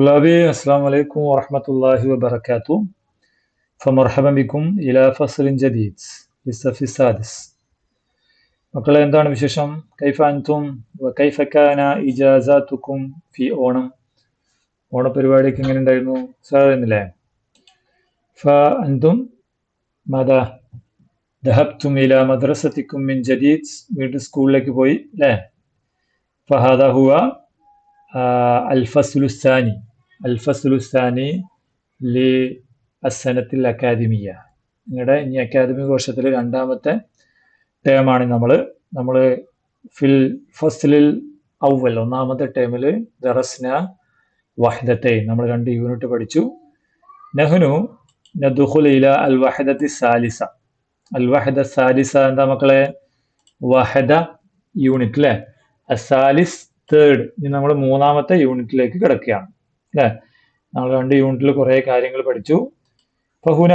طلابي السلام عليكم ورحمة الله وبركاته فمرحبا بكم إلى فصل جديد للصف السادس മക്കളെ എന്താണ് വിശേഷം കൈഫ അൻതും കൈഫ കാന ഇജാസാത്തുക്കും ഫി ഓണം ഓണപരിപാടിയൊക്കെ എങ്ങനെ ഉണ്ടായിരുന്നു സാറിന്നില്ലേ ഫ അൻതും മത ദഹബ്തും ഇല മദ്രസത്തിക്കും മിൻ ജദീദ് വീണ്ടും സ്കൂളിലേക്ക് പോയി അല്ലേ ഫഹാദ ഹുവ അൽഫസുലുസ്ഥാനി അൽഫസുലുസ്ഥാനി ലി അസനത്തിൽ അക്കാദമിയ. നിങ്ങളുടെ ഇനി അക്കാദമിക വർഷത്തിൽ രണ്ടാമത്തെ ടേമാണ് നമ്മൾ നമ്മൾ ഫിൽ ഫസ്ലിൽ ഔവൽ ഒന്നാമത്തെ ടേമിൽ ദറസ്ന വഹദത്തെ നമ്മൾ രണ്ട് യൂണിറ്റ് പഠിച്ചു. നെഹ്നു ഇല അൽ വഹദത്തി സാലിസ. അൽ വഹദ സാലിസ എന്താ മക്കളെ? വഹദ യൂണിറ്റ് അല്ലേ അസാലിസ് തേർഡ് ഇനി നമ്മൾ മൂന്നാമത്തെ യൂണിറ്റിലേക്ക് കിടക്കുകയാണ്. അല്ലേ നമ്മൾ രണ്ട് യൂണിറ്റിൽ കുറേ കാര്യങ്ങൾ പഠിച്ചു ഫഹുന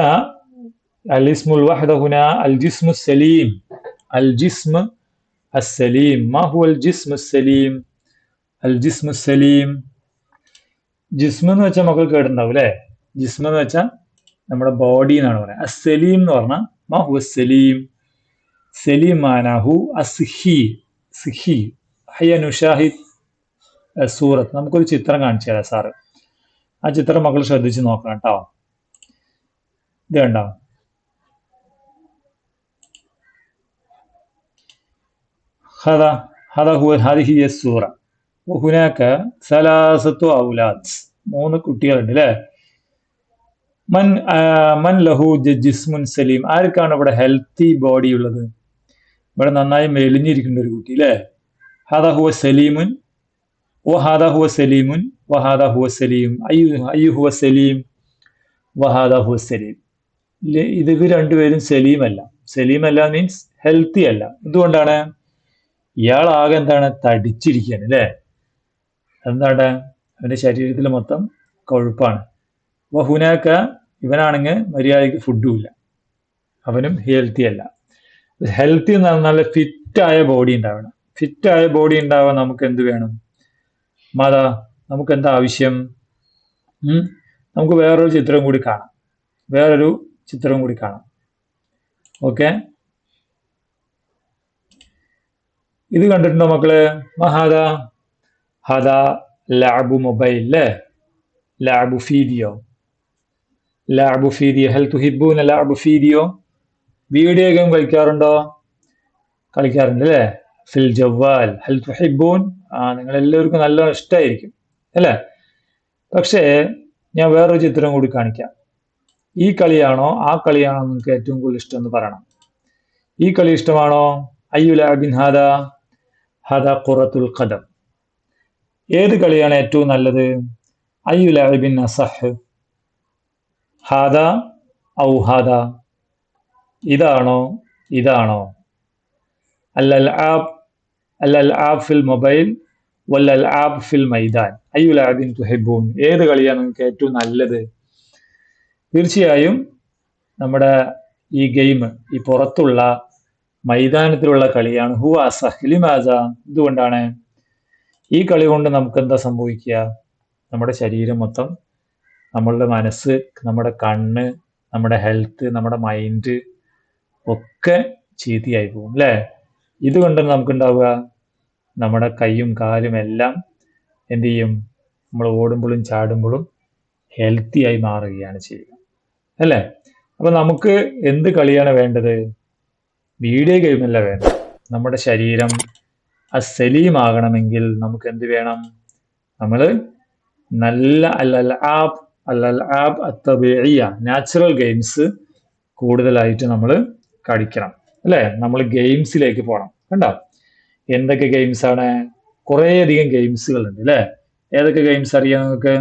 അലിസ്മുൽ വഹദ ഹുന അൽ ജിസ്മു സലീം അൽ ജിസ്മ السليم ما هو الجسم السليم الجسم السليم ജിസ്മ എന്ന് വെച്ചാൽ മക്കൾ കേട്ടിട്ടുണ്ടാവും അല്ലേ ജിസ്മ എന്ന് വെച്ചാൽ നമ്മുടെ ബോഡി എന്നാണ് പറയുന്നത് അസലീം എന്ന് പറഞ്ഞാൽ മാ ഹു സലീം സലീം മാനാഹു അസ്ഹി സിഹി ഹയ്യ നുഷാഹിദ് സൂറത്ത് നമുക്കൊരു ചിത്രം കാണിച്ചു തരാം സാറ് ആ ചിത്രം മക്കൾ ശ്രദ്ധിച്ച് നോക്കണം കേട്ടോ. ഇത് കണ്ടോ? ഹദ ഹദ ഹു ഹദിഹി സൂറ. ഹുനാക്ക സലാസത്തു ഔലാദ്. മൂന്ന് കുട്ടികളുണ്ട് അല്ലേ മൻ മൻ ലഹു ജിസ്മുൻ സലീം. ആർക്കാണ് ഇവിടെ ഹെൽത്തി ബോഡി ഉള്ളത്? ഇവിടെ നന്നായി മെലിഞ്ഞിരിക്കുന്ന ഒരു കുട്ടി അല്ലേ ഹദ ഹുവ സലീമുൻ ഓ ഹദ ഹുവ സലീമുൻ ഹുവ സലീം അയ്യു അയ്യു ഹുവ സലീം വഹാദ ഹുവ സലീം ഇത് ഇവർ രണ്ടുപേരും സലീം അല്ല മീൻസ് ഹെൽത്തി അല്ല. എന്തുകൊണ്ടാണ്? ഇയാൾ ആകെ എന്താണ്? തടിച്ചിരിക്കുകയാണ് അല്ലേ? എന്താണ്? അവന്റെ ശരീരത്തിൽ മൊത്തം കൊഴുപ്പാണ്. അപ്പോൾ ഹുനാക്ക ഇവനാണെങ്കിൽ മര്യാദയ്ക്ക് ഇല്ല. അവനും ഹെൽത്തി അല്ല. ഹെൽത്തി എന്ന് പറഞ്ഞാൽ നല്ല ഫിറ്റായ ബോഡി ഉണ്ടാവണം. ഫിറ്റായ ബോഡി ഉണ്ടാവാൻ നമുക്ക് എന്ത് വേണം? മാതാ നമുക്ക് എന്താ ആവശ്യം നമുക്ക് വേറൊരു ചിത്രം കൂടി കാണാം. വേറൊരു ചിത്രം കൂടി കാണാം. ഓക്കെ? ഇത് കണ്ടിട്ടുണ്ടോ മക്കൾ? മഹാദ? ഹദ ലാബു മൊബൈൽ അല്ലേ? ലാബു ഫീഡിയോ ലാബു ഫീഡിയോ ഹെൽ തുഹിബൂന ലാബു ഫീഡിയോ വീഡിയോ ഗെയിം കളിക്കാറുണ്ടോ? കളിക്കാറുണ്ട് അല്ലേ? ഫിൽ ജവ്വാൽ. ഹൽ തുഹിബൂൻ ആ നിങ്ങൾ എല്ലാവർക്കും നല്ല ഇഷ്ടമായിരിക്കും അല്ലേ? പക്ഷേ ഞാൻ വേറൊരു ചിത്രം കൂടി കാണിക്കാം. ഈ കളിയാണോ ആ കളിയാണോ നിങ്ങൾക്ക് ഏറ്റവും കൂടുതൽ ഇഷ്ടം എന്ന് പറയണം. ഈ കളി ഇഷ്ടമാണോ? അയ്യുലാബിൻ ഹാദ ഹദ ഖുറത്തുൽ ഖദം. ഏത് കളിയാണ് ഏറ്റവും നല്ലത്? അയ്യുലാബിൻ അസഹ് ഹാദ ഔ ഹാദ. ഇതാണോ? ഇതാണോ? അല്ലൽ ആബ് അല്ലൽ ആബ് ഫിൽ മൊബൈൽ വല്ലൽ ആബ് ഫിൽ മൈദാൻ അയ്യു ലാബിൻ തുഹിബൂൻ. ഏത് കളിയാണ് നിങ്ങൾക്ക് ഏറ്റവും നല്ലത്? തീർച്ചയായും നമ്മുടെ ഈ ഗെയിം ഈ പുറത്തുള്ള മൈതാനത്തിലുള്ള കളിയാണ്. ഹു സഹ്ലിമാജ എന്തുകൊണ്ടാണ്? ഈ കളി കൊണ്ട് നമുക്ക് എന്താ സംഭവിക്കുക? നമ്മുടെ ശരീരം മൊത്തം നമ്മളുടെ മനസ്സ് നമ്മുടെ കണ്ണ് നമ്മുടെ ഹെൽത്ത് നമ്മുടെ മൈൻഡ് ഒക്കെ ചീത്തയായി പോകും അല്ലേ? ഇതുകൊണ്ട് നമുക്ക് ഉണ്ടാവുക നമ്മുടെ കൈയും കാലും എല്ലാം എന്ത് ചെയ്യും? നമ്മൾ ഓടുമ്പോഴും ചാടുമ്പോഴും ഹെൽത്തി ആയി മാറുകയാണ് ചെയ്യുക. അല്ലേ? അപ്പൊ നമുക്ക് എന്ത് കളിയാണ് വേണ്ടത്? വീഡിയോ ഗെയിമല്ല വേണ്ടത്. നമ്മുടെ ശരീരം അസലീമാകണമെങ്കിൽ നമുക്ക് എന്ത് വേണം? നമ്മൾ നല്ല അല്ലൽ ആബ് അല്ലൽ ആബ് അത്തബിയ നാച്ചുറൽ ഗെയിംസ് കൂടുതലായിട്ട് നമ്മൾ കളിക്കണം. അല്ലേ? നമ്മൾ ഗെയിംസിലേക്ക് പോകണം കണ്ടോ? എന്തൊക്കെ ഗെയിംസ് ആണ്? കുറേയധികം ഗെയിംസുകൾ ഉണ്ട് അല്ലേ ഏതൊക്കെ ഗെയിംസ് അറിയാം നിങ്ങൾക്ക്?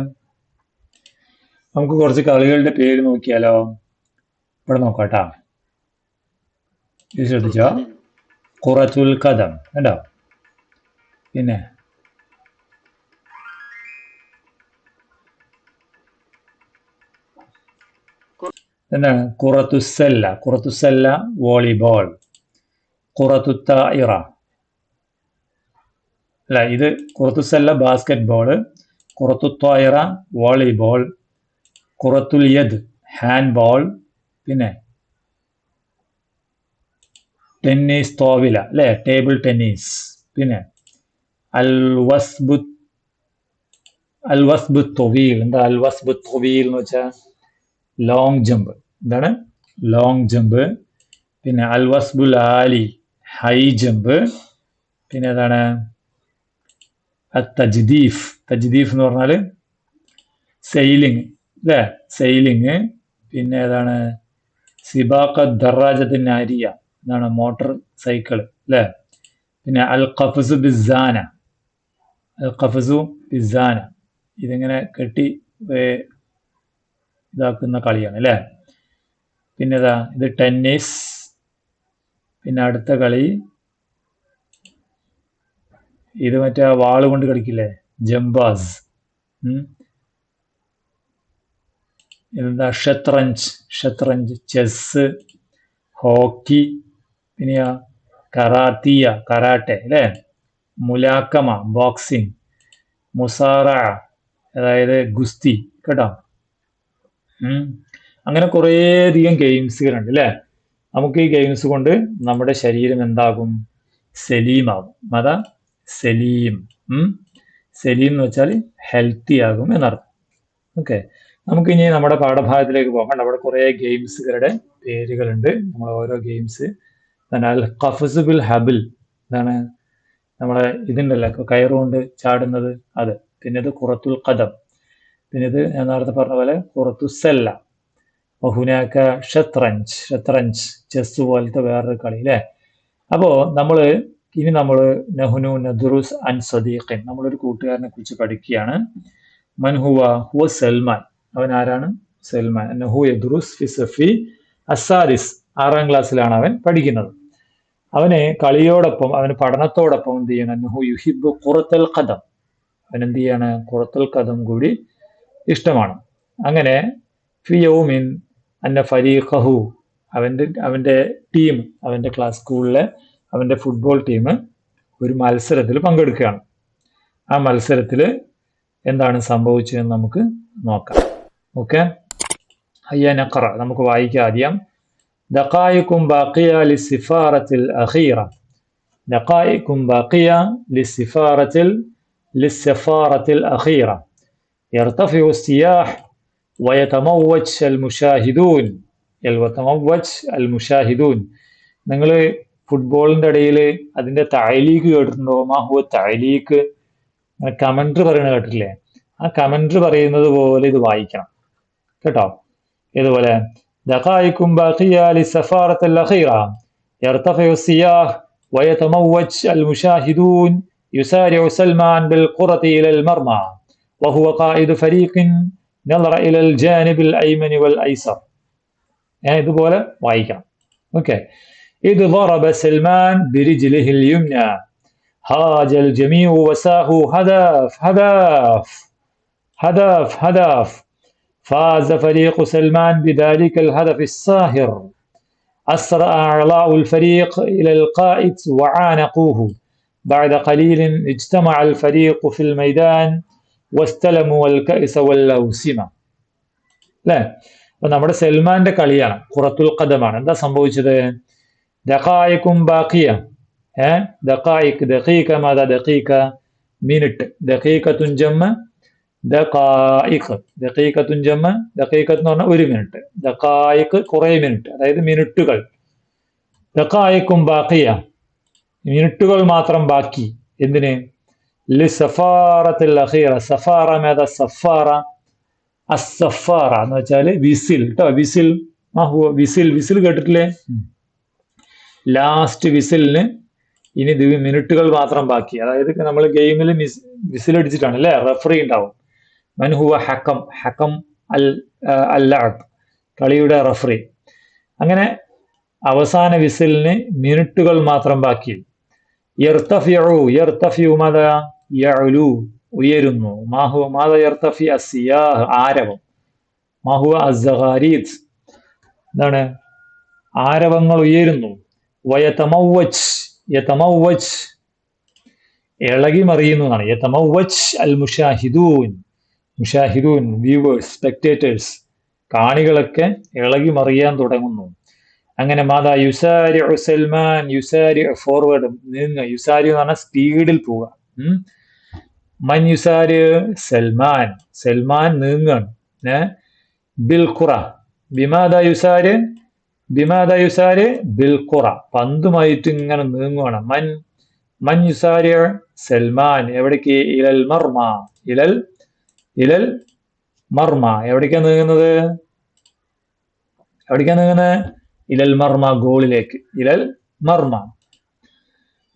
നമുക്ക് കുറച്ച് കളികളുടെ പേര് നോക്കിയാലോ? ഇവിടെ നോക്കാട്ടാ. ഇത് ശ്രദ്ധിച്ചോ? കുറച്ചുൽ കഥം. കണ്ടോ? പിന്നെ. എന്താണ് കുറത്തുസല്ല. കുറത്തുസല്ല വോളിബോൾ. കുറത്തുത്തായിറ. അല്ല ഇത് കുറത്തുസല്ല ബാസ്കറ്റ് ബോൾ കുറത്തു തോയറ വോളിബോൾ കുറത്തുൽ യദ് ഹാൻഡ് ബോൾ പിന്നെ ടെന്നീസ് തോവില അല്ലേ? ടേബിൾ ടെന്നീസ് പിന്നെ അൽ വസ്ബു അൽ വസ്ബു തൊവീൽ. എന്താ അൽ വസ്ബു തൊവീൽ എന്ന് വെച്ചാൽ ലോങ് ജമ്പ്. എന്താണ്? Long jump. പിന്നെ അൽ വസ്ബുൽ ആലി ഹൈ ജമ്പ്. പിന്നെ ഏതാണ്? തജ്ദീഫ് തജ്ദീഫ് എന്ന് പറഞ്ഞാൽ സെയിലിംഗ് അല്ലേ സെയിലിംഗ് പിന്നെ ഏതാണ്? സിബാഖ ദറാജത്തിൻ അരിയ എന്താണ് മോട്ടോർ സൈക്കിൾ അല്ലേ പിന്നെ അൽ ഖഫസു ബിസാന അൽ ഖഫസു ബിസാന ഇതിങ്ങനെ കെട്ടി ഇതാക്കുന്ന കളിയാണ് അല്ലേ പിന്നെ ഇതാ ഇത് ടെന്നീസ്. പിന്നെ അടുത്ത കളി ഇത് മറ്റേ ആ വാൾ കൊണ്ട് കളിക്കില്ലേ? ജംബാസ്. ഇതെന്താ? ഷത്രഞ്ച് ഷത്രഞ്ച് ചെസ് ഹോക്കി പിന്നെയാ കറാത്തിയ കരാട്ടെ അല്ലേ? മുലാക്കമ ബോക്സിംഗ്. മുസാറ അതായത് ഗുസ്തി കേട്ടോ? അങ്ങനെ കുറേയധികം ഗെയിംസുകളുണ്ട് അല്ലേ? നമുക്ക് ഈ ഗെയിംസ് കൊണ്ട് നമ്മുടെ ശരീരം എന്താകും? സലീമാകും. അതാ സലീം. സലീം എന്ന് വെച്ചാൽ ഹെൽത്തി ആകും എന്നർത്ഥം. ഓക്കെ നമുക്കിനി നമ്മുടെ പാഠഭാഗത്തിലേക്ക് പോകണ്ട അവിടെ കുറേ ഗെയിംസുകളുടെ പേരുകളുണ്ട്. നമ്മൾ ഓരോ ഗെയിംസ് അൽ ബിൽ ഹബിൽ എന്താണ് നമ്മളെ ഇതുണ്ടല്ലോ കയറുകൊണ്ട് ചാടുന്നത്. അത്. പിന്നെ ഇത് കുറത്തുൽ കദം പിന്നെ ഇത് ഞാൻ നേരത്തെ പറഞ്ഞ പോലെ കുറത്തു സെല്ല. ഹുനാക്ക ഷത്രഞ്ച് ഷത്രഞ്ച് ചെസ് പോലത്തെ വേറൊരു കളി അല്ലേ? അപ്പോൾ നമ്മൾ ഇനി നമ്മൾ നഹുനു നദുറുസ് അൻ സദീഖിൻ. നമ്മളൊരു കൂട്ടുകാരനെ കുറിച്ച് പഠിക്കുകയാണ്. മൻഹുവ ഹുവ സൽമാൻ. അവൻ ആരാണ്? സൽമാൻ. നഹു യദുറുസ് ഫിസഫി അസാരിസ് ആറാം ക്ലാസ്സിലാണ് അവൻ പഠിക്കുന്നത്. അവനെ കളിയോടൊപ്പം അവന് പഠനത്തോടൊപ്പം എന്ത് ചെയ്യണം? നഹു യുഹിബ് കുറത്തൽ കഥം അവൻ എന്ത് ചെയ്യാണ്? കുറത്തൽ കഥം കൂടി ഇഷ്ടമാണ്. അങ്ങനെ ഫിയൗമിൻ അന്ന ഫരീഖഹു. അവന്റെ അവന്റെ ടീം അവന്റെ ക്ലാസ് സ്കൂളിലെ അവൻ്റെ ഫുട്ബോൾ ടീം ഒരു മത്സരത്തിൽ പങ്കെടുക്കുകയാണ് ആ മത്സരത്തിൽ എന്താണ് സംഭവിച്ചതെന്ന് നമുക്ക് നോക്കാം ഓക്കെ അയ്യ നഖറ നമുക്ക് വായിക്കാം ആദ്യം ദഖായിക്കും ബാക്കിയ ലിസിഫാറത്തിൽ അഖീറ ദഖായിക്കും ബാക്കിയ ലിസിഫാറത്തിൽ ലിസഫാറത്തിൽ അഖീറ يرتفع السياح ويتموج المشاهدون يتموج المشاهدون നിങ്ങൾ ഫുട്ബോളിന്റെ ഇടയിൽ അതിന്റെ തായ്ലീക്ക് കേട്ടിട്ടുണ്ടോ മാഹുവ തായ്ലീക്ക് കമന്ററി പറയുന്നത് കേട്ടിട്ടില്ലേ ആ കമന്ററി പറയുന്നത് പോലെ ഇത് വായിക്കണം കേട്ടോ ഇതുപോലെ دقائق باقية للسفارة الأخيرة يرتفع السياح ويتموج المشاهدون يسارع سلمان بالكرة إلى المرمى وهو قائد فريق نظر إلى الجانب الأيمن والأيسر يعني ഇതുപോലെ വായിക്കണം ഓക്കെ إذ ضرب سلمان برجله اليمنى هاج الجميع وساهوا هدف هدف هدف هدف فاز فريق سلمان بذلك الهدف الساهر أسرع أعضاء الفريق إلى القائد وعانقوه بعد قليل اجتمع الفريق في الميدان واستلموا الكأس والأوسمة അല്ലേ അപ്പൊ നമ്മുടെ സൽമാന്റെ കളിയാണ് കുറത്തുൽ കദമാണ് എന്താ സംഭവിച്ചത് ദഖായിക്കും ബാക്കിയ ഏ? ദഖായിക്ക് ദഖീക മാതാ ദഖീക മിനിറ്റ് ദഖീകത്തുൻ തുഞ്ചമ്മ ദഖായിഖ് ദഖീകത്തുൻ തുഞ്ചമ്മ ദഖീകത്ത് എന്ന് പറഞ്ഞാൽ ഒരു മിനിറ്റ് ദഖായിഖ് കുറെ മിനിറ്റ് അതായത് മിനിറ്റുകൾ ദഖായിക്കും ബാക്കിയ മിനിറ്റുകൾ മാത്രം ബാക്കി. എന്തിന്? ലി സഫാറത്തിൽ അഖീറ. സഫാറ മേത സഫാറ. അസഫാറ എന്ന് വെച്ചാൽ വിസിൽ. കേട്ടോ വിസിൽ. വിസിൽ. വിസിൽ കേട്ടിട്ടില്ലേ? ലാസ്റ്റ് വിസിലിന് ഇനി മിനിറ്റുകൾ മാത്രം ബാക്കി. അതായത് നമ്മൾ ഗെയിമിൽ മിസ് വിസിലടിച്ചിട്ടാണ് അല്ലേ? റെഫറി ഉണ്ടാവും. മൻഹുവ ഹക്കം ഹക്കം അൽ അല്ലാബ് കളിയുടെ റഫറി അങ്ങനെ അവസാന വിസിലിന് മിനിറ്റുകൾ മാത്രം ബാക്കി. യർത്തഫിയു യർത്തഫിയു മത യഅലു ഉയരുന്നു. മാഹു മാത യർത്തഫി അസിയാഹ്? ആരവം. മാഹുവ അസഹാരീത് എന്താണ്? ആരവങ്ങൾ ഉയരുന്നു. വയതമവച്ച് യതമവച്ച് ഇളകി മറിയുന്നു എന്നാണ് അൽ മുഷാഹിദൂൻ മുഷാഹിദൂൻ വ്യൂവേഴ്സ് സ്പെക്ടേറ്റേഴ്സ് കാണികളൊക്കെ ഇളകി മറിയാൻ തുടങ്ങുന്നു. അങ്ങനെ മാതാ യുസാരി സൽമാൻ യുസാരി ഫോർവേഡ് നീങ്ങ യുസാരി എന്ന് പറഞ്ഞാൽ സ്പീഡിൽ പോവുക. മൻ യുസാരി സൽമാൻ. സൽമാൻ നീങ്ങാണ്. ബിൽ ഖുറ ബിമാദ യുസാര് ബിമാദ യുസാര് ബിൽ ഖുറ പന്തുമായിട്ട് ഇങ്ങനെ നീങ്ങുകയാണ് മൻ മൻ യുസാരി സൽമാൻ എവിടേക്ക് ഇലൽ മർമ ഇലൽ ഇലൽ മർമ എവിടേക്കാ നീങ്ങുന്നത് എവിടേക്കാ നീങ്ങുന്നത് ഇലൽ മർമ ഗോളിലേക്ക് ഇലൽ മർമ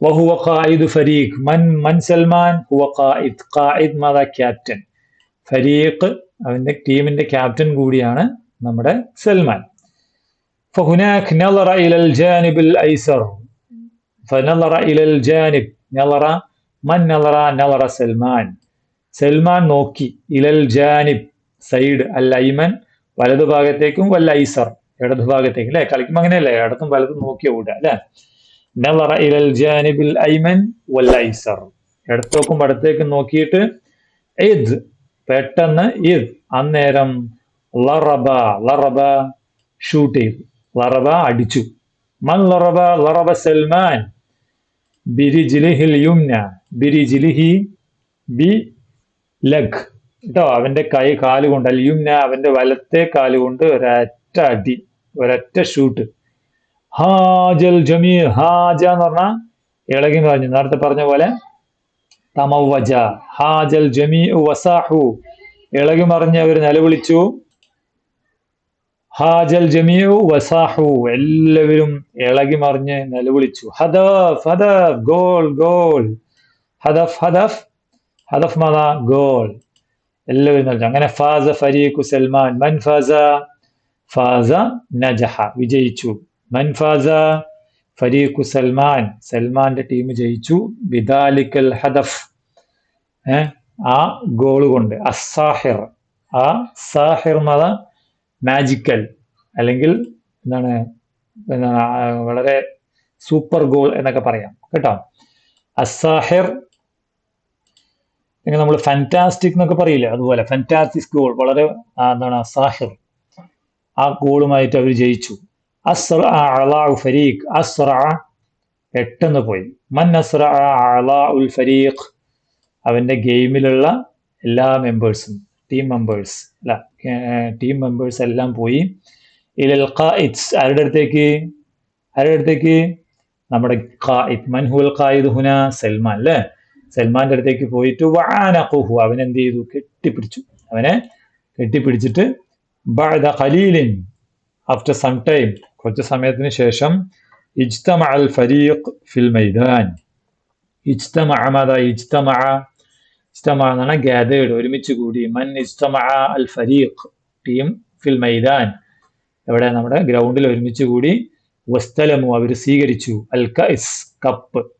وهو قائد فريق من من സൽമാൻ هو قائد قائد ماذا ക്യാപ്റ്റൻ ഫരീഖ് അവന്റെ ടീമിന്റെ ക്യാപ്റ്റൻ കൂടിയാണ് നമ്മുടെ സൽമാൻ فهناك نظر إلى الجانب الأيسر فنظر إلى الجانب نظر من نظر نظر സൽമാൻ സൽമാൻ നോക്കി ഇലൽ ജാനിബ് സൈഡ് അൽ ഐമൻ വലതു ഭാഗത്തേക്കും വല്ല ഐസർ ഇടതു ഭാഗത്തേക്കും അല്ലെ കളിക്കുമ്പോൾ അങ്ങനെയല്ലേ ഇടത്തും വലതും നോക്കി ഓടുക അല്ലെ നളറ ഇലൽ ജാനിബിൽ ഐമൻ വൽ ഐസർ ഇടത്തോക്കും വടത്തേക്കും നോക്കിയിട്ട് ഇദ് പെട്ടെന്ന് ഇദ് അന്നേരം ലറബ ലറബ ഷൂട്ട് ചെയ്തു ലറബ അടിച്ചു. മൻ ലറബ ലറബ സൽമാൻ ബിരിജിലിഹിൽ യുംന ബിരിജിലിഹി ബി ലഗ് കേട്ടോ അവന്റെ കൈ കാലുകൊണ്ട് അൽ യുംന അവന്റെ വലത്തെ കാലുകൊണ്ട് ഒരൊറ്റ അടി ഒരൊറ്റ ഷൂട്ട്. ഹാജൽ ജമീ ഹാജ എന്ന് പറഞ്ഞാൽ ഇളകി പറഞ്ഞു. നേരത്തെ പറഞ്ഞ പോലെ തമവജ ഹാജൽ ജമീ വസാഹു. ഇളകി മറിഞ്ഞ് അവർ നിലവിളിച്ചു. ഹാജൽ ജമിയു വസാഹു. എല്ലാവരും ഇളകി മറിഞ്ഞ് നിലവിളിച്ചു. ഹദഫ് ഹദഫ് ഗോൾ ഗോൾ. ഹദഫ് ഹദഫ് ഹദഫ് മത ഗോൾ. എല്ലാവരും നൽകി അങ്ങനെ ഫാസ ഫരീഖു സൽമാൻ മൻ ഫാസ ഫാസ നജഹ വിജയിച്ചു. മൻ ഫാസ ഫരീഖു സൽമാൻ സൽമാന്റെ ടീം ജയിച്ചു. ബിദാലിക്കൽ ഹദഫ് ആ ഗോൾ കൊണ്ട്. അസാഹിർ ആ സാഹിർ മത മാജിക്കൽ അല്ലെങ്കിൽ എന്താണ് വളരെ സൂപ്പർ ഗോൾ എന്നൊക്കെ പറയാം. കേട്ടോ? അസാഹിർ നമ്മൾ ഫാന്റാസ്റ്റിക് എന്നൊക്കെ പറയില്ല? അതുപോലെ ഫാന്റാസ്റ്റിക് ഗോൾ വളരെ എന്താണ് അസാഹിർ ആ ഗോളുമായിട്ട് അവർ ജയിച്ചു. ഫരീഖ് പെട്ടെന്ന് പോയി. മൻ അസ്ര അളാഉൽ ഫരീഖ് അവന്റെ ഗെയിമിലുള്ള എല്ലാ മെമ്പേഴ്സും ടീം മെമ്പേഴ്സ് അല്ല ടീം മെമ്പേഴ്സ് എല്ലാം പോയി. ഇലൽ ഖായിദ്സ് ആരുടെ അടുത്തേക്ക്? ആരുടെ അടുത്തേക്ക്? നമ്മുടെ ഖായിദ് മൻഹുൽ ഖായിദ് ഹുന? സൽമാൻ അല്ലേ സൽമാന്റെ അടുത്തേക്ക് പോയിട്ട് വാനഖുഹു അവൻ എന്ത് ചെയ്തു? കെട്ടിപ്പിടിച്ചു. അവനെ കെട്ടിപ്പിടിച്ചിട്ട് ബഅദ ഖലീലിൻ ആഫ്റ്റർ സം ടൈം കുറച്ച് സമയത്തിന് ശേഷം ഇജ്തമഅൽ ഫരീഖ് ഫിൽ മൈദാൻ. ഇജ്തമഅ മാദാ ഇജ്തമ ഇജ്തമ എന്നാണ് ഗാദേഡ് ഒരുമിച്ച് കൂടി. മൻ ഇജ്തമ അൽ ഫരീഖ് ടീം ഫിൽ മൈദാൻ. എവിടെ? നമ്മുടെ ഗ്രൗണ്ടിൽ ഒരുമിച്ച് കൂടി. വസ്തലമു അവർ സ്വീകരിച്ചു. അൽ കൈസ് കപ്പ്.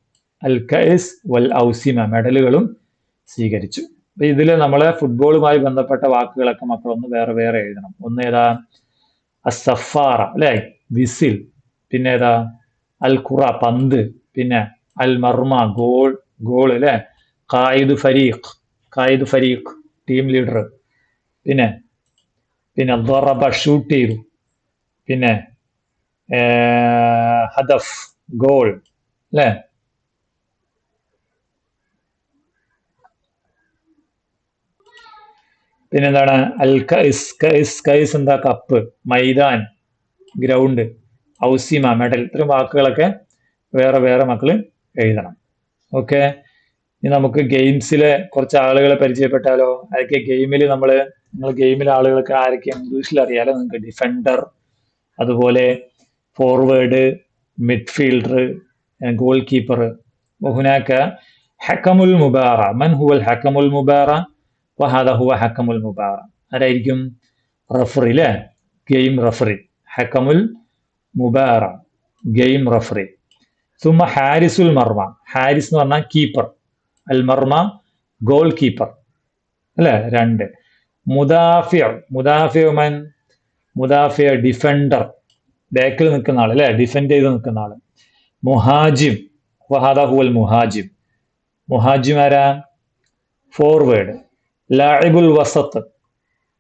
അൽ കൈസ് വൽ ഔസിമ മെഡലുകളും സ്വീകരിച്ചു. ഇതിൽ നമ്മളെ ഫുട്ബോളുമായി ബന്ധപ്പെട്ട വാക്കുകളൊക്കെ മക്കളൊന്ന് വേറെ വേറെ എഴുതണം. ഒന്ന് ഏതാ? അസഫാറ അല്ലെ? വിസിൽ. പിന്നെ ഏതാ? അൽ ഖുറ പന്ത്. പിന്നെ അൽ മർമ ഗോൾ. ഗോൾ അല്ലെ? ഖായിദ് ഫരീഖ് ഖായിദ് ഫരീഖ് ടീം ലീഡർ പിന്നെ പിന്നെ ദറബ ഷൂട്ട് ചെയ്തു. പിന്നെ ഹദഫ് ഗോൾ അല്ലേ? പിന്നെന്താണ്? അൽ കൈസ് കൈസ് കൈസ് എന്താ കപ്പ് മൈതാൻ ഗ്രൗണ്ട് ഔസിമ മെഡൽ ഇത്തരം വാക്കുകളൊക്കെ വേറെ വേറെ മക്കൾ എഴുതണം. ഓക്കെ ഇനി നമുക്ക് ഗെയിംസിലെ കുറച്ച് ആളുകളെ പരിചയപ്പെട്ടാലോ? അതൊക്കെ ഗെയിമിൽ നമ്മൾ നിങ്ങൾ ഗെയിമിലെ ആളുകൾക്ക് ആരൊക്കെ ഇംഗ്ലീഷിൽ അറിയാലോ? നിങ്ങൾക്ക് ഡിഫൻഡർ അതുപോലെ ഫോർവേഡ് മിഡ്ഫീൽഡർ ഗോൾ കീപ്പർ ഹുനാക്ക ഹക്കമുൽ മുബാറ. മൻ ഹുവൽ ഹക്കമുൽ മുബാറ? വഹാദ ഹുവ ഹക്കമുൽ മുബാറ. ആരായിരിക്കും? റഫറി അല്ലേ ഗെയിം റഫറി ഹക്കമുൽ മുബാറ. ഗെയിം റഫറി സുമ ഹാരിസുൽ മർമ ഹാരിസ് എന്ന് പറഞ്ഞാൽ കീപ്പർ അൽ മർമ ഗോൾ കീപ്പർ അല്ലേ? രണ്ട്. മുദാഫിയ മുദാഫിയ മൻ മുദാഫിയ ഡിഫൻഡർ. ബാക്കിൽ നിൽക്കുന്ന ആൾ അല്ലേ? ഡിഫെൻഡ് ചെയ്ത് നിൽക്കുന്ന ആൾ മുഹാജിം വഹാദഹുൽ മുഹാജിം. മുഹാജിം ആരാ? ഫോർവേഡ്. ലാഹിബുൽ വസത്ത്.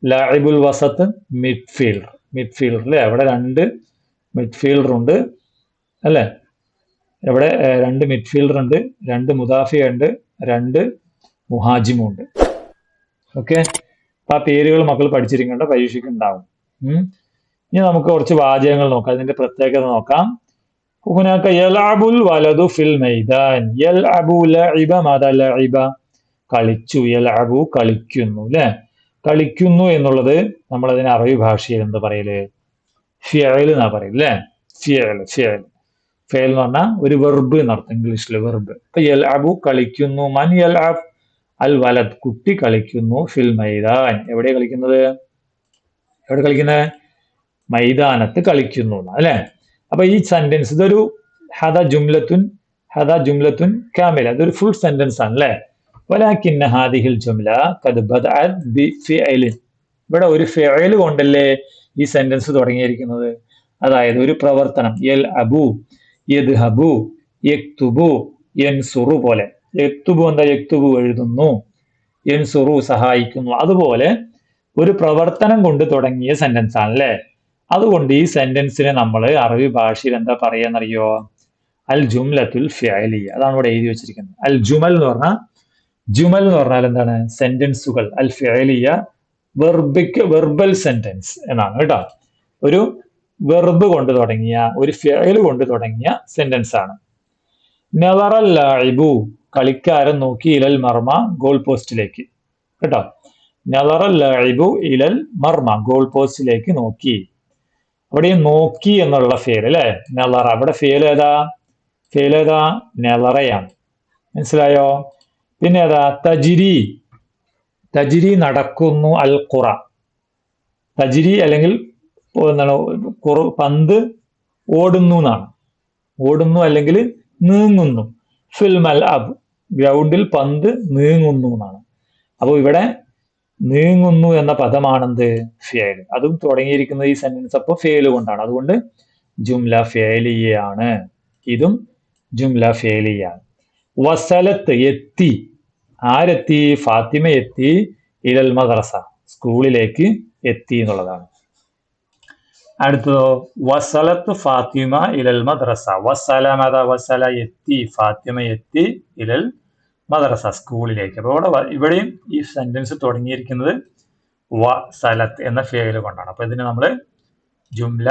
ലാഹിബുൽ വസത്ത് മിഡ്ഫീൽഡർ. മിഡ്ഫീൽഡർ അല്ലേ? അവിടെ രണ്ട് മിഡ്ഫീൽഡർ ഉണ്ട് അല്ലേ? ഇവിടെ രണ്ട് മിഡ്ഫീൽഡർ ഉണ്ട് രണ്ട് മുദാഫിയ ഉണ്ട് രണ്ട് മുഹാജിമും ഉണ്ട് ഓക്കെ അപ്പൊ ആ പേരുകൾ മക്കൾ പഠിച്ചിരിക്കേണ്ട പരീക്ഷയ്ക്ക് ഉണ്ടാവും ഉം. ഇനി നമുക്ക് കുറച്ച് വാചകങ്ങൾ നോക്കാം അതിന്റെ പ്രത്യേകത നോക്കാം هناك يلعب الولد في الميدان يلعب لعب ماذا لعب കളിച്ചു യലഅബു കളിക്കുന്നു അല്ലെ കളിക്കുന്നു എന്നുള്ളത് നമ്മൾ അതിന് അറബി ഭാഷയിൽ എന്ത് പറയല് ഫിയൽ എന്നാ പറയും അല്ലെ ഫിയൽ ഫിയൽ ഫിയൽ എന്ന് പറഞ്ഞാൽ ഒരു വെർബ് എന്നർത്ഥം ഇംഗ്ലീഷിൽ വെർബ് ഇപ്പൊ യൽഅബു കളിക്കുന്നു. മൻ എൽ അബ് അൽ വലദ്. കുട്ടി കളിക്കുന്നു. ഫിൽ മൈദാൻ എവിടെ കളിക്കുന്നത്? എവിടെ കളിക്കുന്നത് മൈതാനത്ത് കളിക്കുന്നു അല്ലെ? അപ്പൊ ഈ സെന്റൻസ് ഇതൊരു ഹദ ജുംലത്തുൻ ഹദ ജുംലത്തുൻ കാമില. ഇതൊരു ഫുൾ സെന്റൻസ് ആണ് അല്ലെ? വലാക്കിന്ന ഹാദിഹിൽ ജുംല ഇവിടെ ഒരു ഫിഅൽ കൊണ്ടല്ലേ ഈ സെന്റൻസ് തുടങ്ങിയിരിക്കുന്നത്? അതായത് ഒരു പ്രവർത്തനം. എൽ അബു യദ്ഹബു യക്തുബു യൻസുറു പോലെ. യക്തുബു എന്താ? യക്തുബു എഴുതുന്നു. യൻസുറു സഹായിക്കുന്നു. അതുപോലെ ഒരു പ്രവർത്തനം കൊണ്ട് തുടങ്ങിയ സെന്റൻസ് ആണ് അല്ലേ? അതുകൊണ്ട് ഈ സെന്റൻസിനെ നമ്മൾ അറബി ഭാഷയിൽ എന്താ പറയാന്നറിയോ? അൽ ജുംലത്തുൽ ഫിഅലിയ അതാണ് ഇവിടെ എഴുതി വെച്ചിരിക്കുന്നത്. അൽ ജുമൽ എന്ന് പറഞ്ഞാൽ ജുമൽ എന്ന് പറഞ്ഞാൽ എന്താണ്? സെന്റൻസുകൾ അൽ ഫിഅലിയ വെർബിക്ക് വെർബൽ സെന്റൻസ് എന്നാണ് കേട്ടോ. ഒരു വെർബ് കൊണ്ട് തുടങ്ങിയ ഒരു ഫയൽ കൊണ്ട് തുടങ്ങിയ സെന്റൻസ് ആണ്. നെവറൽ കളിക്കാരൻ നോക്കി ഇലൽ മർമ ഗോൾ പോസ്റ്റിലേക്ക് കേട്ടോ? നെവറൽ ഇലൽ മർമ ഗോൾ പോസ്റ്റിലേക്ക് നോക്കി. അവിടെ നോക്കി എന്നുള്ള ഫേൽ അല്ലെ? നെലറ അവിടെ ഫേൽ ഏതാ? ഫേൽ ഏതാ? നെലറയാണ് മനസ്സിലായോ? പിന്നെ ഏതാ? തജിരി. തജിരി നടക്കുന്നു അൽ ഖുറ തജിരി അല്ലെങ്കിൽ എന്താണ് കുറു പന്ത് ഓടുന്നു എന്നാണ്. ഓടുന്നു അല്ലെങ്കിൽ നീങ്ങുന്നു. ഫിൽമൽ അബ് ഗ്രൗണ്ടിൽ പന്ത് നീങ്ങുന്നു എന്നാണ്. അപ്പോൾ ഇവിടെ നീങ്ങുന്നു എന്ന പദമാണെന്ത്? ഫേൽ അതും തുടങ്ങിയിരിക്കുന്നത് ഈ സെന്റൻസ് അപ്പോൾ ഫേൽ കൊണ്ടാണ്. അതുകൊണ്ട് ജുംല ഫേലിയാണ് ഇതും ജുംല ഫേലിയാണ് വസലത്ത് എത്തി. ആരെത്തി? ഫാത്തിമ എത്തി. ഇലൽ മദ്രസ. സ്കൂളിലേക്ക് എത്തി എന്നുള്ളതാണ്. അടുത്തതോ വസലത്ത് ഫാത്തിമ ഇലൽ മദ്രസ. വസല മത വസല എത്തി ഫാത്തിമ എത്തി ഇലൽ മദ്രസ സ്കൂളിലേക്ക്. അപ്പോൾ ഇവിടെ ഇവിടെയും ഈ സെന്റൻസ് തുടങ്ങിയിരിക്കുന്നത് വ സലത്ത് എന്ന ഫേൽ കൊണ്ടാണ്. അപ്പൊ ഇതിന് നമ്മൾ ജുംല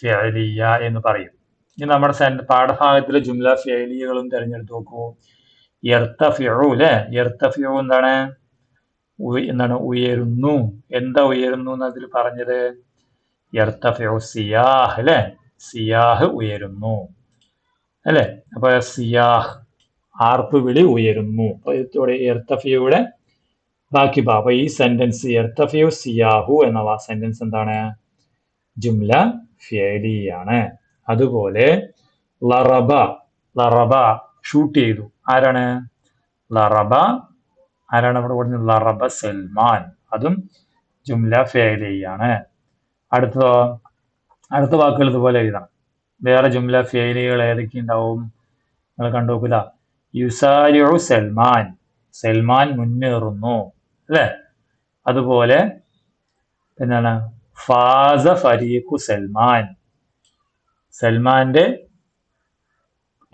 ഫേലിയ എന്ന് പറയും. ഇനി നമ്മുടെ സെൻ- പാഠഭാഗത്തിലെ ജുംല ഫേലിയകളും തിരഞ്ഞെടുത്ത് നോക്കൂ. എർത്തഫിയു അല്ലെ എർത്തഫിയു എന്താണ്? എന്താണ്? ഉയരുന്നു. എന്താ ഉയരുന്നു എന്ന് അതിൽ പറഞ്ഞത്? എർത്തഫിയു സിയാഹ് അല്ലെ സിയാഹ് ഉയരുന്നു. അല്ലെ? അപ്പൊ സിയാഹ് ആർപ്പ് വിളി ഉയരുന്നു. അപ്പൊ ഇതോടെ എർത്തഫിയുടെ ബാക്കി ഭാ അപ്പൊ ഈ സെന്റൻസ് എർത്തഫിയു സിയാഹു എന്ന സെന്റൻസ് എന്താണ്? ജുംല ഫിയലിയാണ്. അതുപോലെ ലറബ ലറബ ഷൂട്ട് ചെയ്തു. ആരാണ്? ലറബ. ആരാണ് അവിടെ പറഞ്ഞത് ലറബ സൽമാൻ. അതും ജുംല ഫിയലിയാണ്. അടുത്തതോ അടുത്ത വാക്കുകൾ ഇതുപോലെ എഴുതണം വേറെ ജുംല ഫിയലികൾ ഏതൊക്കെ ഉണ്ടാവും? നിങ്ങൾ കണ്ടു നോക്കുക യുസാരിഉ സൽമാൻ. സൽമാൻ മുന്നേറുന്നു. അല്ലേ? അതുപോലെ എന്താണ്? ഫാസ ഫരീഖു സൽമാൻ. സൽമാന്റെ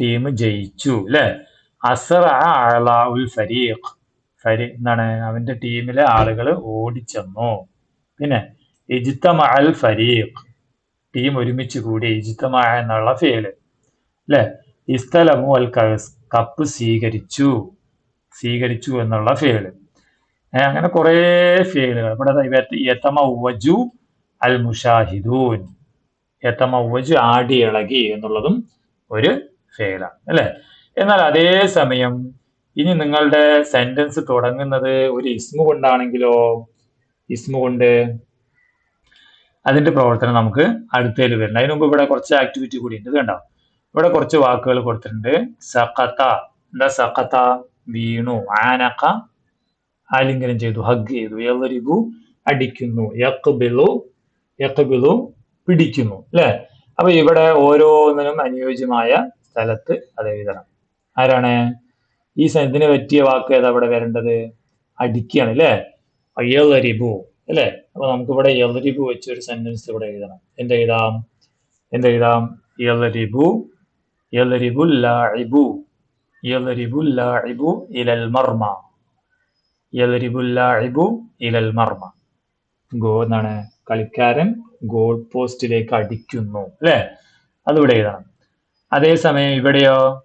ടീം ജയിച്ചു. അല്ലെ? അസറ അളാഉൽ ഫരീഖ്. ഫരീ എന്താണ്? അവന്റെ ടീമിലെ ആളുകൾ ഓടിച്ചെന്നു. പിന്നെ ഇജിത്തമ അൽ ഫരീഖ്. ടീം ഒരുമിച്ച് കൂടി ഇജിത്തമ എന്നുള്ള ഫേൽ അല്ലെ ഇസ്തലമു അൽ കപ്പ് സ്വീകരിച്ചു. സ്വീകരിച്ചു എന്നുള്ള ഫേൽ അങ്ങനെ കുറേ ഫേലുകൾ ഇവിടെ ദാ ഉവജു അൽ മുഷാഹിദൂൻ. ഉവജു ആടി ഇളകി എന്നുള്ളതും ഒരു ഫേലാണ് അല്ലെ എന്നാൽ അതേ സമയം ഇനി നിങ്ങളുടെ സെന്റൻസ് തുടങ്ങുന്നത് ഒരു ഇസ്മു കൊണ്ടാണെങ്കിലോ? ഇസ്മു കൊണ്ട് അതിന്റെ പ്രവർത്തനം നമുക്ക് അടുത്തതിൽ വരുന്നുണ്ട് അതിന് മുമ്പ് ഇവിടെ കുറച്ച് ആക്ടിവിറ്റി കൂടി ഉണ്ട്. കേട്ടോ ഇവിടെ കുറച്ച് വാക്കുകൾ കൊടുത്തിട്ടുണ്ട്. സഖത്ത എന്താ സഖത്ത വീണു ആനക്ക ആലിംഗനം ചെയ്തു ഹഗ് ചെയ്തു എവരിബു അടിക്കുന്നു യക്കുബിളു യക്കുബിളു പിടിക്കുന്നു അല്ലെ? അപ്പൊ ഇവിടെ ഓരോന്നിനും അനുയോജ്യമായ സ്ഥലത്ത് അത് എഴുതണം. ആരാണ്? ഈ ഇതിന് പറ്റിയ വാക്ക് ഏതാ ഇവിടെ വരേണ്ടത്? അടിക്കുകയാണ് അല്ലെ? അരിബു അല്ലേ? അപ്പൊ നമുക്കിവിടെ യലരിബു വെച്ച് ഒരു സെന്റൻസ് ഇവിടെ എഴുതണം. എന്ത് എഴുതാം എന്ത് എഴുതാം യലരിബു യലരിബു ലാഇബു യലരിബു ലാഇബു ഇലൽ മർമ യലരിബു ലാഇബു ഇലൽ മർമ. ഗോ എന്നാണ് കളിക്കാരൻ ഗോൾ പോസ്റ്റിലേക്ക് അടിക്കുന്നു അല്ലേ? അതിവിടെ എഴുതണം. അതേസമയം ഇവിടെയോ?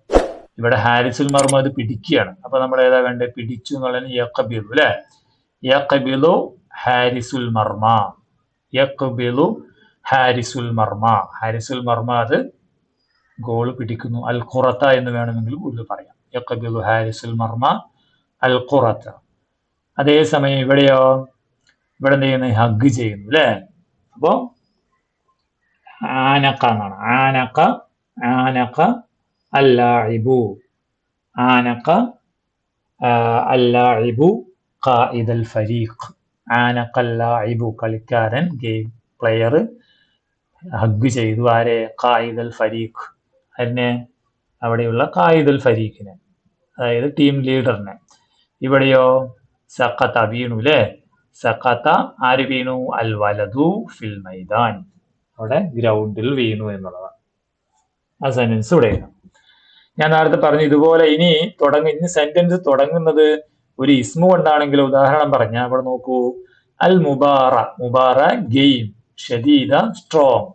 ഇവിടെ ഹാരിസുൽ മർമ അത് പിടിക്കുകയാണ്. അപ്പൊ നമ്മൾ ഏതാ വേണ്ടത് പിടിച്ചു എന്നുള്ളതിന് യക്കബിലു അല്ലെ? യക്കബിലു ഹാരിസുൽ മർമ. യക്ബിലു ഹാരിസുൽ മർമ. ഹാരിസുൽ മർമ അത് ഗോൾ പിടിക്കുന്നു. അൽ ഖുറത്ത എന്ന് വേണമെങ്കിൽ കൂടുതൽ പറയാം. യക്കബിലു ഹാരിസുൽ മർമ അൽ ഖുറത്ത അതേസമയം ഇവിടെയോ? ഇവിടെ എന്ത് ചെയ്യുന്നത് ഹഗ് ചെയ്യുന്നു അല്ലേ? അപ്പോ ആനക്ക എന്നാണ്. ആനക്ക ആനക്ക അല്ലാഇബു. ആനക്ക അല്ലാഇബു ഖായിദൽ ഫരീഖ്. ആനക്ക അല്ലാഇബു കളിക്കാരൻ ഗെയിം പ്ലെയർ ഹഗ് ചെയ്തു. ആരെ? കായിദൽ ഫരീഖ്. അതിനെ അവിടെയുള്ള കായിദൽ ഫരീഖിനെ അതായത് ടീം ലീഡറിനെ. ഇവിടെയോ സഖത്ത വീണു അല്ലേ സഖത്ത ആര് വീണു അൽ വലതു ഫിൽ മൈദാൻ. അവിടെ ഗ്രൗണ്ടിൽ വീണു എന്നുള്ളതാണ്. ആ സെന്റൻസ് ഇവിടെ ഞാൻ നേരത്തെ പറഞ്ഞു ഇതുപോലെ ഇനി തുടങ്ങ ഇനി സെന്റൻസ് തുടങ്ങുന്നത് ഒരു ഇസ്മു കൊണ്ടാണെങ്കിൽ ഉദാഹരണം പറഞ്ഞ അവിടെ നോക്കൂ. അൽ മുബാറ മുബാറ ഗെയിം ഷദീദ സ്ട്രോങ്.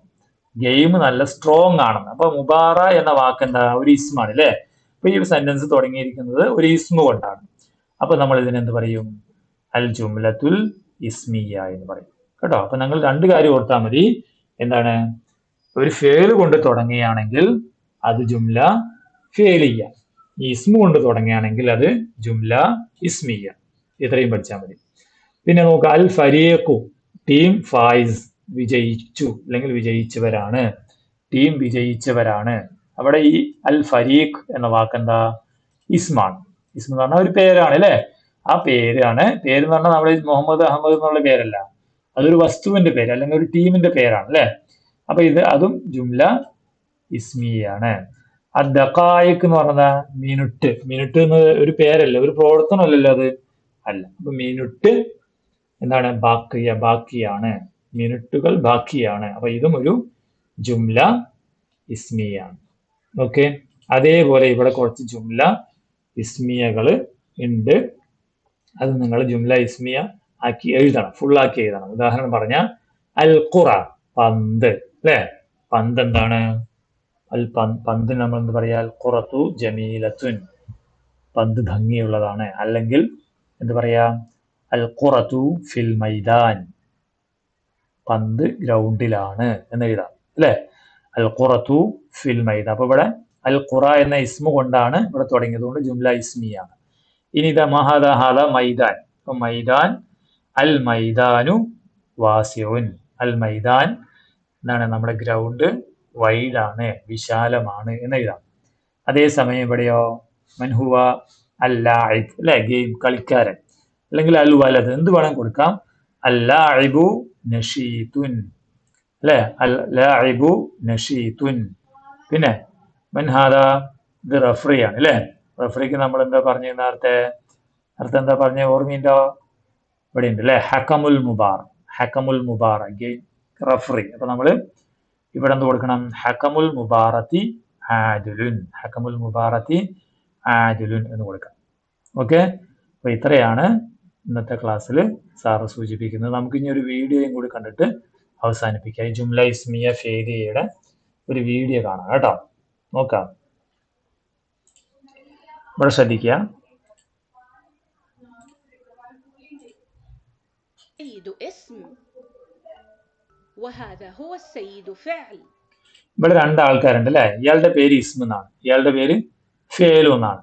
ഗെയിം നല്ല സ്ട്രോങ് ആണെന്ന്. അപ്പൊ മുബാറ എന്ന വാക്ക് എന്താ ഒരു ഇസ്മാണ് അല്ലേ? അപ്പൊ ഈ സെന്റൻസ് തുടങ്ങിയിരിക്കുന്നത് ഒരു ഇസ്മു കൊണ്ടാണ്. അപ്പൊ നമ്മൾ ഇതിനെന്ത് പറയും? അൽ ജുംലത്തുൽ ഇസ്മിയ എന്ന് പറയും. കേട്ടോ? അപ്പൊ നിങ്ങൾ രണ്ട് കാര്യം ഓർത്താൽ മതി. എന്താണ്? ഒരു ഫേൽ കൊണ്ട് തുടങ്ങുകയാണെങ്കിൽ അത് ജുംല ഫേലിയ ഈ ഇസ്മു കൊണ്ട് തുടങ്ങുകയാണെങ്കിൽ അത് ജുംല ഇസ്മിയ. ഇത്രയും പഠിച്ചാൽ മതി. പിന്നെ നോക്കുക അൽ ഫരീഖു ടീം ഫായിസ് വിജയിച്ചു. അല്ലെങ്കിൽ വിജയിച്ചവരാണ്. ടീം വിജയിച്ചവരാണ്. അവിടെ ഈ അൽ ഫരീഖ് എന്ന വാക്കെന്താ? ഇസ്മാണ്. ഇസ്മ എന്ന് പറഞ്ഞാൽ ഒരു പേരാണ് അല്ലേ? ആ പേരാണ്. പേര് എന്ന് പറഞ്ഞാൽ നമ്മുടെ മുഹമ്മദ് അഹമ്മദ് എന്നുള്ള പേരല്ല. അതൊരു വസ്തുവിന്റെ പേര് അല്ലെങ്കിൽ ഒരു ടീമിന്റെ പേരാണ് അല്ലേ? അപ്പൊ ഇത് അതും ജുംല ഇസ്മിയാണ്. അദ്ദക്കായിക്ക് എന്ന് പറഞ്ഞതാ മിനുട്ട്. മിനുട്ട് എന്ന് ഒരു പേരല്ല? ഒരു പ്രവർത്തനമല്ലല്ലോ അത്. അല്ല. അപ്പൊ മിനുട്ട് എന്താണ്? ബാക്കിയ ബാക്കിയാണ്. മിനുട്ടുകൾ ബാക്കിയാണ്. അപ്പൊ ഇതും ഒരു ജുംല ഇസ്മിയാണ്. ഓക്കെ? അതേപോലെ ഇവിടെ കുറച്ച് ജുംല ഇസ്മിയകൾ ഉണ്ട്. അത് നിങ്ങൾ ജുംല ഇസ്മിയ ആക്കി എഴുതണം. ഫുൾ ആക്കി എഴുതണം. ഉദാഹരണം പറഞ്ഞ അൽ ഖുറ പന്ത്. അല്ലേ? പന്ത് എന്താണ്? അൽ പന്ത് നമ്മൾ എന്ത് പറയാൽ കുറത്തു ജമീലത്തുൻ. പന്ത് ഭംഗിയുള്ളതാണ്. അല്ലെങ്കിൽ എന്ത് പറയാ അൽ കുറത്തു ഫിൽ മൈദാൻ. പന്ത് ഗ്രൗണ്ടിലാണ് എന്ന് എഴുതാം. അല്ലേ? അൽ കുറത്തു ഫിൽ മൈദാൻ. അപ്പൊ ഇവിടെ അൽ ഖുറ എന്ന ഇസ്മു കൊണ്ടാണ് ഇവിടെ തുടങ്ങിയത്. കൊണ്ട് ജുംല ഇസ്മിയാണ്. ഇനി ദ മഹാദ ഹാദ മൈദാൻ. അപ്പൊ മൈദാൻ അൽ മൈദാനു വാസിയുൻ അൽ മൈദാൻ എന്താണ് നമ്മുടെ ഗ്രൗണ്ട്. വൈഡാണ് വിശാലമാണ് എന്ന് എഴുതാം അതേസമയം ഇവിടെയോ മൻഹുവ അല്ലാഇബ് അല്ലെ? ഗെയിം കളിക്കാരൻ. അല്ലെങ്കിൽ അൽ വലത് എന്ത് വേണം കൊടുക്കാം? അല്ലാഇബു നഷീതുൻ. അല്ലെ? അല്ലാഇബു നഷീതുൻ. പിന്നെ മൻഹാദ ഇത് ആണ് അല്ലേ? റഫറിക്ക് നമ്മൾ എന്താ പറഞ്ഞു നേരത്തെ? അർത്ഥം എന്താ പറഞ്ഞ? ഓർമ്മയുണ്ടോ? ഇവിടെ ഉണ്ട് അല്ലെ? ഹക്കമുൽ മുബാർ ഹക്കമുൽ മുബാർ ഗെയിം റഫറി. അപ്പൊ നമ്മൾ ഇവിടെ എന്ത് കൊടുക്കണം ഹക്കമുൽ മുബാറത്തി ആദിലുൻ ഹക്കമുൽ മുബാറത്തി ആദിലുൻ എന്ന് കൊടുക്കാം ഓക്കെ അപ്പൊ ഇത്രയാണ് ഇന്നത്തെ ക്ലാസ്സിൽ സാറ് സൂചിപ്പിക്കുന്നത് നമുക്ക് ഇനി ഒരു വീഡിയോയും കൂടി കണ്ടിട്ട് അവസാനിപ്പിക്കാം ഈ ജുംല ഇസ്മിയ ഫേരിയയുടെ ഒരു വീഡിയോ കാണാം കേട്ടോ നോക്കാം ഇവിടെ ശ്രദ്ധിക്കുക السيد اسم ഇവിടെ രണ്ട് ആൾക്കാരുണ്ട് അല്ലെ ഇയാളുടെ പേര് ഇസ്മ എന്നാണ് ഇയാളുടെ പേര് ഫേലു എന്നാണ്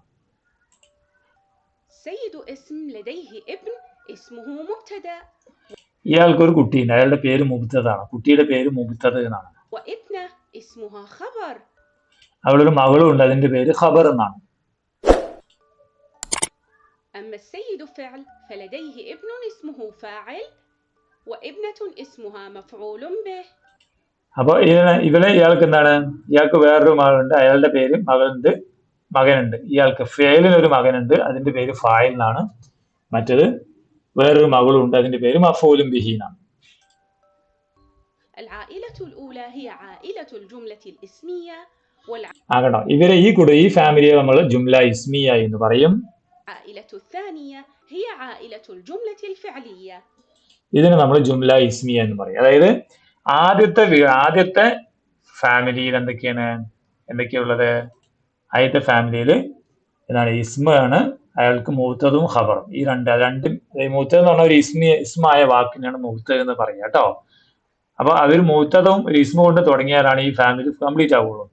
سيد اسم لديه ابن اسمه مبتدا ഇയാൾക്ക് ഒരു കുട്ടിയുണ്ട് അയാളുടെ പേര് മുബത്തതാണ് കുട്ടിയുടെ പേര് മുബത്തത് എന്നാണ് وابنه اسمها خبر അവളൊരു മകളും ഉണ്ട് അതിന്റെ പേര് ഖബർ എന്നാണ് أما السيد فعل فلديه ابن اسمه فاعل വഇബ്നതുൻ ഇസ്മുഹ മഫ്ഊലുൻ ബിഹ് അപ്പോൾ ഇതിനെ ഇവനെ ഇയാൾക്ക് എന്താണ്? ഇയാൾക്ക് വേറൊരു മകളുണ്ട്. അയാളുടെ പേര് മകളുണ്ട് മകനുണ്ട്. ഇയാൾക്ക് ഫേലിന് ഒരു മകനുണ്ട്. അതിന്റെ പേര് ഫായിൽ എന്നാണ് മറ്റത് വേറൊരു മകളും ഉണ്ട് അതിന്റെ പേര് മഫൂലും ബിഹീനാണ് ആകട്ടോ ഇവരെ ഈ കുട ഈ ഫാമിലിയെ നമ്മൾ ജുംല ഇസ്മിയ എന്ന് പറയും. ഇതിന് നമ്മൾ ജുംല ഇസ്മിയ എന്ന് പറയും. അതായത് ആദ്യത്തെ ആദ്യത്തെ ഫാമിലിയിൽ എന്തൊക്കെയാണ്? എന്തൊക്കെയുള്ളത്? ആദ്യത്തെ ഫാമിലിയിൽ എന്താണ്? ഇസ്മാണ് അയാൾക്ക് മൂത്തതും ഖബറും. ഈ രണ്ട് രണ്ടും മൂത്തത് എന്ന് പറഞ്ഞ ഒരു ഇസ്മി ഇസ്മായ വാക്കിനാണ് മൂത്തത് എന്ന് പറയുക കേട്ടോ. അപ്പൊ അതൊരു മൂത്തതും ഒരു ഇസ്മ കൊണ്ട് തുടങ്ങിയാലാണ് ഈ ഫാമിലി കംപ്ലീറ്റ് ആവുള്ളൂ.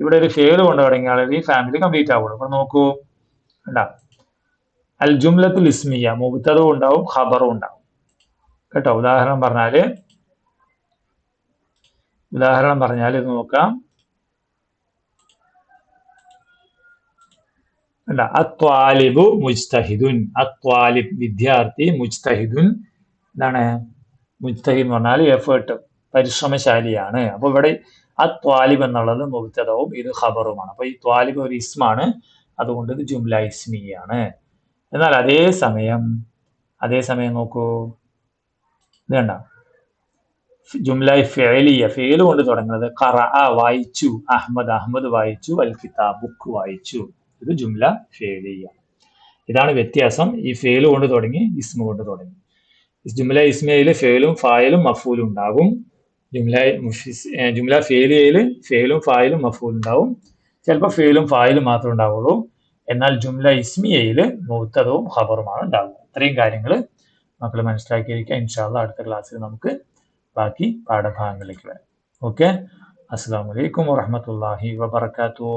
ഇവിടെ ഒരു ഫേൽ കൊണ്ട് തുടങ്ങിയാൽ ഈ ഫാമിലി കംപ്ലീറ്റ് ആവുള്ളൂ. അപ്പൊ നോക്കൂ. കണ്ടാ. അൽ ജുംലത്തുൽ ഇസ്മിയ. മുബത്തതും ഉണ്ടാവും ഖബറും ഉണ്ടാവും. കേട്ടോ ഉദാഹരണം പറഞ്ഞാൽ ഉദാഹരണം പറഞ്ഞാൽ ഇത് നോക്കാം. അല്ല അത്വാലിബു മുജ്തഹിദുൻ. അത്വാലിബ് വിദ്യാർത്ഥി മുജ്തഹിദുൻ. എന്താണ് മുജ്തഹിദ് എന്ന് പറഞ്ഞാൽ എഫേർട്ട് പരിശ്രമശാലിയാണ്. അപ്പോൾ ഇവിടെ അത്വാലിബ് എന്നുള്ളത് മുബ്തദവും ഇത് ഖബറുമാണ്. അപ്പോൾ ഈ ത്വാലിബ് ഒരു ഇസ്മാണ് അതുകൊണ്ട് ഇത് ജുംല ഇസ്മിയാണ്. എന്നാൽ അതേ സമയം അതേ സമയം നോക്കൂ. ഇത് കണ്ട ജുംല ഫേലിയ ഫേൽ കൊണ്ട് തുടങ്ങുന്നത് ഖറ വായിച്ചു. അഹമ്മദ് അഹമ്മദ് വായിച്ചു. അൽ കിതാബ് ബുക്ക് വായിച്ചു. ഇത് ജുംല ഫേലിയ ഇതാണ് വ്യത്യാസം. ഈ ഫേൽ കൊണ്ട് തുടങ്ങി ഇസ്മ കൊണ്ട് തുടങ്ങി. ജുംല ഇസ്മയിൽ ഫേലും ഫായലും മഫൂലും ഉണ്ടാകും. ജുംല ജുംല ഫേലിയയിൽ ഫേലും ഫായലും മഫൂലും ഉണ്ടാവും. ചിലപ്പോൾ ഫേലും ഫായലും മാത്രമേ ഉണ്ടാവുള്ളൂ. എന്നാൽ ജുംല ഇസ്മിയയിൽ മുത്തതവും ഖബറുമാണ് ഉണ്ടാവുക. ഇത്രയും കാര്യങ്ങൾ മക്കൾ മനസ്സിലാക്കിയിരിക്കുക ഇൻഷാല്ല അടുത്ത ക്ലാസ്സിൽ നമുക്ക് ബാക്കി പാഠഭാഗങ്ങളിലേക്ക് വരാം. ഓക്കെ അസ്സാം വലൈക്കും വാഹമത്തല്ലാഹി വബർക്കാത്തു